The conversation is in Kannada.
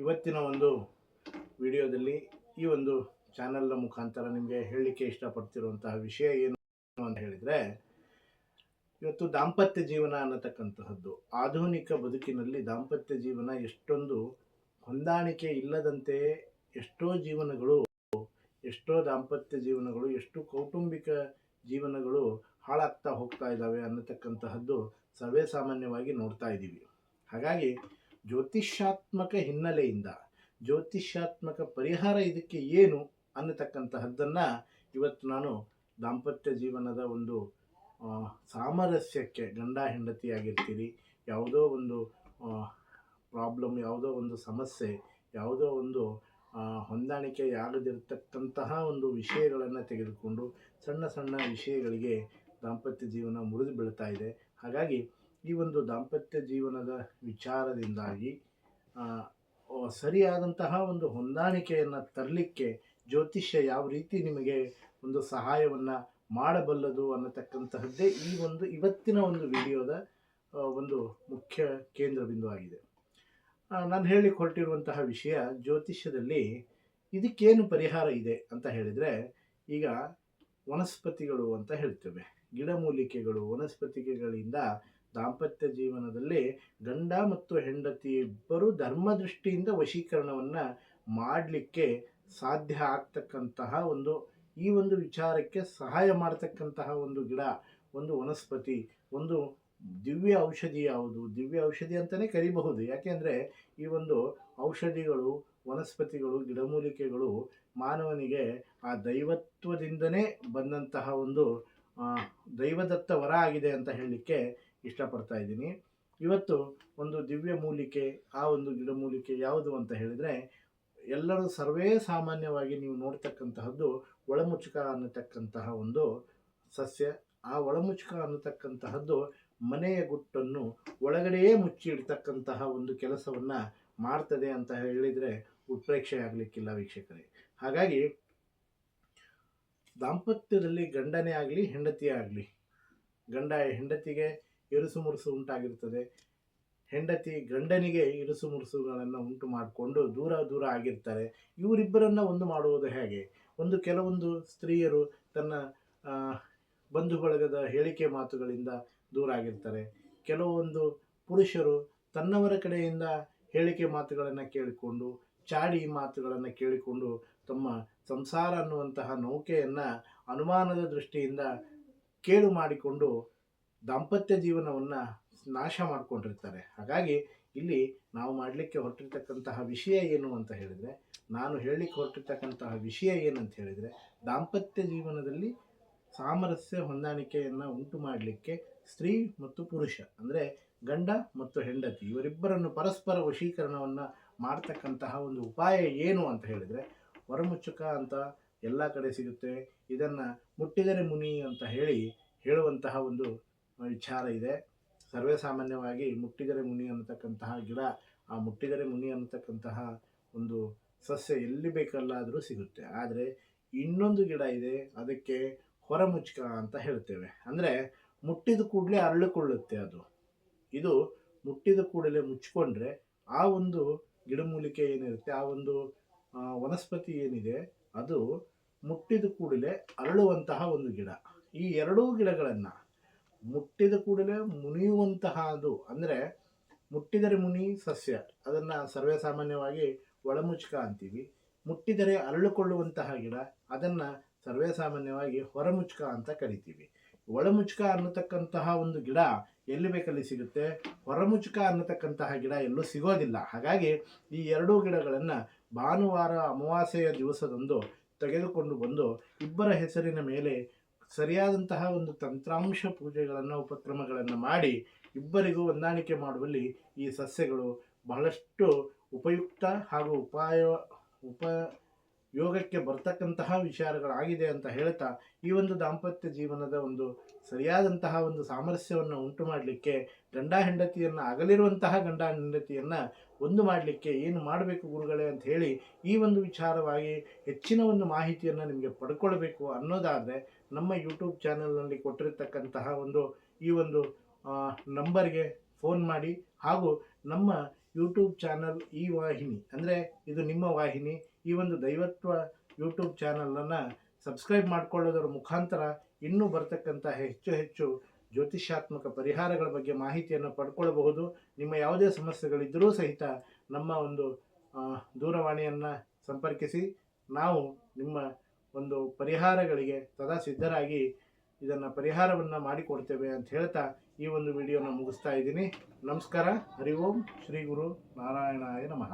ಇವತ್ತಿನ ಒಂದು ವಿಡಿಯೋದಲ್ಲಿ ಈ ಒಂದು ಚಾನೆಲ್ನ ಮುಖಾಂತರ ನಿಮಗೆ ಹೇಳಲಿಕ್ಕೆ ಇಷ್ಟಪಡ್ತಿರುವಂತಹ ವಿಷಯ ಏನು ಅಂತ ಹೇಳಿದರೆ, ಇವತ್ತು ದಾಂಪತ್ಯ ಜೀವನ ಅನ್ನತಕ್ಕಂತಹದ್ದು, ಆಧುನಿಕ ಬದುಕಿನಲ್ಲಿ ದಾಂಪತ್ಯ ಜೀವನ ಎಷ್ಟೊಂದು ಹೊಂದಾಣಿಕೆ ಇಲ್ಲದಂತೆ ಎಷ್ಟೋ ಜೀವನಗಳು, ಎಷ್ಟೋ ದಾಂಪತ್ಯ ಜೀವನಗಳು, ಎಷ್ಟು ಕೌಟುಂಬಿಕ ಜೀವನಗಳು ಹಾಳಾಗ್ತಾ ಹೋಗ್ತಾ ಇದ್ದಾವೆ ಅನ್ನತಕ್ಕಂತಹದ್ದು ಸರ್ವೇ ಸಾಮಾನ್ಯವಾಗಿ ನೋಡ್ತಾ ಇದ್ದೀವಿ. ಹಾಗಾಗಿ ಜ್ಯೋತಿಷ್ಯಾತ್ಮಕ ಹಿನ್ನೆಲೆಯಿಂದ, ಜ್ಯೋತಿಷ್ಯಾತ್ಮಕ ಪರಿಹಾರ ಇದಕ್ಕೆ ಏನು ಅನ್ನತಕ್ಕಂತಹದ್ದನ್ನು ಇವತ್ತು ನಾನು ದಾಂಪತ್ಯ ಜೀವನದ ಒಂದು ಸಾಮರಸ್ಯಕ್ಕೆ ಗಂಡ ಹೆಂಡತಿಯಾಗಿರ್ತೀರಿ, ಯಾವುದೋ ಒಂದು ಪ್ರಾಬ್ಲಮ್ ಯಾವುದೋ ಒಂದು ಸಮಸ್ಯೆ, ಯಾವುದೋ ಒಂದು ಹೊಂದಾಣಿಕೆ ಹೊಂದಾಣಿಕೆಯಾಗದಿರತಕ್ಕಂತಹ ಒಂದು ವಿಷಯಗಳನ್ನು ತೆಗೆದುಕೊಂಡು ಸಣ್ಣ ಸಣ್ಣ ವಿಷಯಗಳಿಗೆ ದಾಂಪತ್ಯ ಜೀವನ ಮುರಿದು ಬೀಳ್ತಾ ಇದೆ. ಹಾಗಾಗಿ ಈ ಒಂದು ದಾಂಪತ್ಯ ಜೀವನದ ವಿಚಾರದಿಂದಾಗಿ ಸರಿಯಾದಂತಹ ಒಂದು ಹೊಂದಾಣಿಕೆಯನ್ನು ತರಲಿಕ್ಕೆ ಜ್ಯೋತಿಷ್ಯ ಯಾವ ರೀತಿ ನಿಮಗೆ ಒಂದು ಸಹಾಯವನ್ನು ಮಾಡಬಲ್ಲದು ಅನ್ನತಕ್ಕಂತಹದ್ದೇ ಈ ಒಂದು ಇವತ್ತಿನ ಒಂದು ವಿಡಿಯೋದ ಒಂದು ಮುಖ್ಯ ಕೇಂದ್ರ ಬಿಂದು ಆಗಿದೆ ನಾನು ಹೇಳಲಿಕ್ಕೆ ಹೊರಟಿರುವಂತಹ ವಿಷಯ ಜ್ಯೋತಿಷ್ಯದಲ್ಲಿ ಇದಕ್ಕೇನು ಪರಿಹಾರ ಇದೆ ಅಂತ ಹೇಳಿದರೆ, ಈಗ ವನಸ್ಪತಿಗಳು ಅಂತ ಹೇಳ್ತೇವೆ. ಗಿಡಮೂಲಿಕೆಗಳು, ವನಸ್ಪತಿಗಳಿಂದ ದಾಂಪತ್ಯ ಜೀವನದಲ್ಲಿ ಗಂಡ ಮತ್ತು ಹೆಂಡತಿ ಇಬ್ಬರು ಧರ್ಮದೃಷ್ಟಿಯಿಂದ ವಶೀಕರಣವನ್ನು ಮಾಡಲಿಕ್ಕೆ ಸಾಧ್ಯ ಆಗ್ತಕ್ಕಂತಹ ಒಂದು, ಈ ಒಂದು ವಿಚಾರಕ್ಕೆ ಸಹಾಯ ಮಾಡತಕ್ಕಂತಹ ಒಂದು ಗಿಡ, ಒಂದು ವನಸ್ಪತಿ, ಒಂದು ದಿವ್ಯ ಔಷಧಿ ಯಾವುದು? ದಿವ್ಯ ಔಷಧಿ ಅಂತಲೇ ಕರಿಬಹುದು. ಯಾಕೆಂದರೆ ಈ ಒಂದು ಔಷಧಿಗಳು, ವನಸ್ಪತಿಗಳು, ಗಿಡಮೂಲಿಕೆಗಳು ಮಾನವನಿಗೆ ಆ ದೈವತ್ವದಿಂದನೇ ಬಂದಂತಹ ಒಂದು ದೈವದತ್ತ ವರ ಆಗಿದೆ ಅಂತ ಹೇಳಲಿಕ್ಕೆ ಇಷ್ಟಪಡ್ತಾ ಇದ್ದೀನಿ. ಇವತ್ತು ಒಂದು ದಿವ್ಯ ಮೂಲಿಕೆ, ಆ ಒಂದು ಗಿಡಮೂಲಿಕೆ ಯಾವುದು ಅಂತ ಹೇಳಿದರೆ, ಎಲ್ಲರೂ ಸರ್ವೇ ಸಾಮಾನ್ಯವಾಗಿ ನೀವು ನೋಡ್ತಕ್ಕಂತಹದ್ದು ಒಳಮುಚುಕ ಅನ್ನತಕ್ಕಂತಹ ಒಂದು ಸಸ್ಯ. ಆ ಒಳಮುಚುಕ ಅನ್ನತಕ್ಕಂತಹದ್ದು ಮನೆಯ ಗುಟ್ಟನ್ನು ಒಳಗಡೆಯೇ ಮುಚ್ಚಿ ಇಡ್ತಕ್ಕಂತಹ ಒಂದು ಕೆಲಸವನ್ನು ಮಾಡ್ತದೆ ಅಂತ ಹೇಳಿದರೆ ಉತ್ಪ್ರೇಕ್ಷೆ ಆಗಲಿಕ್ಕಿಲ್ಲ ವೀಕ್ಷಕರೇ. ಹಾಗಾಗಿ ದಾಂಪತ್ಯದಲ್ಲಿ ಗಂಡನೇ ಆಗಲಿ, ಹೆಂಡತಿಯೇ ಆಗಲಿ, ಗಂಡ ಹೆಂಡತಿಗೆ ಇರುಸು ಮುರುಸು ಉಂಟಾಗಿರ್ತದೆ. ಹೆಂಡತಿ ಗಂಡನಿಗೆ ಇರುಸು ಮುರುಸುಗಳನ್ನು ಉಂಟು ಮಾಡಿಕೊಂಡು ದೂರ ದೂರ ಆಗಿರ್ತಾರೆ. ಇವರಿಬ್ಬರನ್ನು ಒಂದು ಮಾಡುವುದು ಹೇಗೆ? ಒಂದು ಕೆಲವೊಂದು ಸ್ತ್ರೀಯರು ತನ್ನ ಬಂಧು ಬಳಗದ ಹೇಳಿಕೆ ಮಾತುಗಳಿಂದ ದೂರ ಆಗಿರ್ತಾರೆ. ಕೆಲವೊಂದು ಪುರುಷರು ತನ್ನವರ ಕಡೆಯಿಂದ ಹೇಳಿಕೆ ಮಾತುಗಳನ್ನು ಕೇಳಿಕೊಂಡು, ಚಾಡಿ ಮಾತುಗಳನ್ನು ಕೇಳಿಕೊಂಡು ತಮ್ಮ ಸಂಸಾರ ಅನ್ನುವಂತಹ ನೌಕೆಯನ್ನು ಅನುಮಾನದ ದೃಷ್ಟಿಯಿಂದ ಕೇಳು ಮಾಡಿಕೊಂಡು ದಾಂಪತ್ಯ ಜೀವನವನ್ನು ನಾಶ ಮಾಡಿಕೊಂಡಿರ್ತಾರೆ. ಹಾಗಾಗಿ ಇಲ್ಲಿ ನಾವು ಮಾಡಲಿಕ್ಕೆ ಹೊರಟಿರ್ತಕ್ಕಂತಹ ವಿಷಯ ಏನು ಅಂತ ಹೇಳಿದರೆ, ನಾನು ಹೇಳಲಿಕ್ಕೆ ಹೊರಟಿರ್ತಕ್ಕಂತಹ ವಿಷಯ ಏನಂತ ಹೇಳಿದರೆ, ದಾಂಪತ್ಯ ಜೀವನದಲ್ಲಿ ಸಾಮರಸ್ಯ ಹೊಂದಾಣಿಕೆಯನ್ನು ಉಂಟು ಮಾಡಲಿಕ್ಕೆ ಸ್ತ್ರೀ ಮತ್ತು ಪುರುಷ, ಅಂದರೆ ಗಂಡ ಮತ್ತು ಹೆಂಡತಿ, ಇವರಿಬ್ಬರನ್ನು ಪರಸ್ಪರ ವಶೀಕರಣವನ್ನು ಮಾಡ್ತಕ್ಕಂತಹ ಒಂದು ಉಪಾಯ ಏನು ಅಂತ ಹೇಳಿದರೆ, ಹೊರಮುಚ್ಚುಕ ಅಂತ ಎಲ್ಲ ಕಡೆ ಸಿಗುತ್ತೆ, ಇದನ್ನು ಮುಟ್ಟಿದರೆ ಮುನಿ ಅಂತ ಹೇಳಿ ಹೇಳುವಂತಹ ಒಂದು ವಿಚಾರ ಇದೆ. ಸರ್ವೇ ಸಾಮಾನ್ಯವಾಗಿ ಮುಟ್ಟಿದರೆ ಮುನಿ ಅನ್ನತಕ್ಕಂತಹ ಗಿಡ, ಆ ಮುಟ್ಟಿದರೆ ಮುನಿ ಅನ್ನತಕ್ಕಂತಹ ಒಂದು ಸಸ್ಯ ಎಲ್ಲಿ ಬೇಕಲ್ಲಾದರೂ ಸಿಗುತ್ತೆ. ಆದರೆ ಇನ್ನೊಂದು ಗಿಡ ಇದೆ, ಅದಕ್ಕೆ ಹೊರಮುಚ್ಕ ಅಂತ ಹೇಳ್ತೇವೆ. ಅಂದರೆ ಮುಟ್ಟಿದ ಕೂಡಲೇ ಅರಳಿಕೊಳ್ಳುತ್ತೆ ಅದು. ಇದು ಮುಟ್ಟಿದ ಕೂಡಲೇ ಮುಚ್ಚಿಕೊಂಡ್ರೆ ಆ ಒಂದು ಗಿಡಮೂಲಿಕೆ ಏನಿರುತ್ತೆ, ಆ ಒಂದು ವನಸ್ಪತಿ ಏನಿದೆ, ಅದು ಮುಟ್ಟಿದ ಕೂಡಲೇ ಅರಳುವಂತಹ ಒಂದು ಗಿಡ. ಈ ಎರಡೂ ಗಿಡಗಳನ್ನು ಮುಟ್ಟಿದ ಕೂಡಲೇ ಮುನಿಯುವಂತಹ ಅದು. ಅಂದರೆ ಮುಟ್ಟಿದರೆ ಮುನಿ, ಸಸ್ಯ. ಅದನ್ನು ಸರ್ವೇ ಸಾಮಾನ್ಯವಾಗಿ ಒಳಮುಚ್ಕ ಅಂತೀವಿ. ಮುಟ್ಟಿದರೆ ಅರಳುಕೊಳ್ಳುವಂತಹ ಗಿಡ, ಅದನ್ನು ಸರ್ವೇ ಸಾಮಾನ್ಯವಾಗಿ ಹೊರಮುಚ್ಕ ಅಂತ ಕರಿತೀವಿ. ಒಳಮುಚ್ಕ ಅನ್ನತಕ್ಕಂತಹ ಒಂದು ಗಿಡ ಎಲ್ಲಿ ಬೇಕಲ್ಲಿ ಸಿಗುತ್ತೆ? ಹೊರಮುಚ್ಕ ಅನ್ನತಕ್ಕಂತಹ ಗಿಡ ಎಲ್ಲೂ ಸಿಗೋದಿಲ್ಲ. ಹಾಗಾಗಿ ಈ ಎರಡೂ ಗಿಡಗಳನ್ನು ಭಾನುವಾರ ಅಮಾವಾಸ್ಯೆಯ ದಿವಸದಂದು ತೆಗೆದುಕೊಂಡು ಬಂದು ಇಬ್ಬರ ಹೆಸರಿನ ಮೇಲೆ ಸರಿಯಾದಂತಹ ಒಂದು ತಂತ್ರಾಂಶ ಪೂಜೆಗಳನ್ನು, ಉಪಕ್ರಮಗಳನ್ನು ಮಾಡಿ ಇಬ್ಬರಿಗೂ ಹೊಂದಾಣಿಕೆ ಮಾಡುವಲ್ಲಿ ಈ ಸಸ್ಯಗಳು ಬಹಳಷ್ಟು ಉಪಯುಕ್ತ ಹಾಗೂ ಉಪಾಯ ಉಪಯೋಗಕ್ಕೆ ಬರ್ತಕ್ಕಂತಹ ವಿಚಾರಗಳಾಗಿದೆ ಅಂತ ಹೇಳ್ತಾ ಈ ಒಂದು ದಾಂಪತ್ಯ ಜೀವನದ ಒಂದು ಸರಿಯಾದಂತಹ ಒಂದು ಸಾಮರಸ್ಯವನ್ನು ಉಂಟು ಮಾಡಲಿಕ್ಕೆ ಗಂಡ ಹೆಂಡತಿಯನ್ನು ಅಗಲಿರುವಂತಹ ಗಂಡ ಹೆಂಡತಿಯನ್ನು ಒಂದು ಮಾಡಲಿಕ್ಕೆ ಏನು ಮಾಡಬೇಕು ಗುರುಗಳೇ ಅಂತ ಹೇಳಿ ಈ ಒಂದು ವಿಚಾರವಾಗಿ ಹೆಚ್ಚಿನ ಒಂದು ಮಾಹಿತಿಯನ್ನು ನಿಮಗೆ ಪಡ್ಕೊಳ್ಬೇಕು ಅನ್ನೋದಾದರೆ ನಮ್ಮ ಯೂಟ್ಯೂಬ್ ಚಾನಲ್ನಲ್ಲಿ ಕೊಟ್ಟಿರತಕ್ಕಂತಹ ಒಂದು ಈ ಒಂದು ನಂಬರ್ಗೆ ಫೋನ್ ಮಾಡಿ ಹಾಗೂ ನಮ್ಮ ಯೂಟ್ಯೂಬ್ ಚಾನಲ್ ಈ ವಾಹಿನಿ, ಅಂದರೆ ಇದು ನಿಮ್ಮ ವಾಹಿನಿ ಈ ಒಂದು ದೈವತ್ವ ಯೂಟ್ಯೂಬ್ ಚಾನಲನ್ನು ಸಬ್ಸ್ಕ್ರೈಬ್ ಮಾಡಿಕೊಳ್ಳೋದರ ಮುಖಾಂತರ ಇನ್ನೂ ಬರ್ತಕ್ಕಂಥ ಹೆಚ್ಚು ಹೆಚ್ಚು ಜ್ಯೋತಿಷ್ಯಾತ್ಮಕ ಪರಿಹಾರಗಳ ಬಗ್ಗೆ ಮಾಹಿತಿಯನ್ನು ಪಡ್ಕೊಳ್ಳಬಹುದು ನಿಮ್ಮ ಯಾವುದೇ ಸಮಸ್ಯೆಗಳಿದ್ದರೂ ಸಹಿತ ನಮ್ಮ ಒಂದು ದೂರವಾಣಿಯನ್ನು ಸಂಪರ್ಕಿಸಿ. ನಾವು ನಿಮ್ಮ ಒಂದು ಪರಿಹಾರಗಳಿಗೆ ಸದಾ ಸಿದ್ಧರಾಗಿ ಇದನ್ನು ಪರಿಹಾರವನ್ನು ಮಾಡಿಕೊಡ್ತೇವೆ ಅಂತ ಹೇಳ್ತಾ ಈ ಒಂದು ವಿಡಿಯೋನ ಮುಗಿಸ್ತಾ ಇದ್ದೀನಿ. ನಮಸ್ಕಾರ. ಹರಿ ಓಂ. ಶ್ರೀ ಗುರು ನಾರಾಯಣಾಯ ನಮಃ.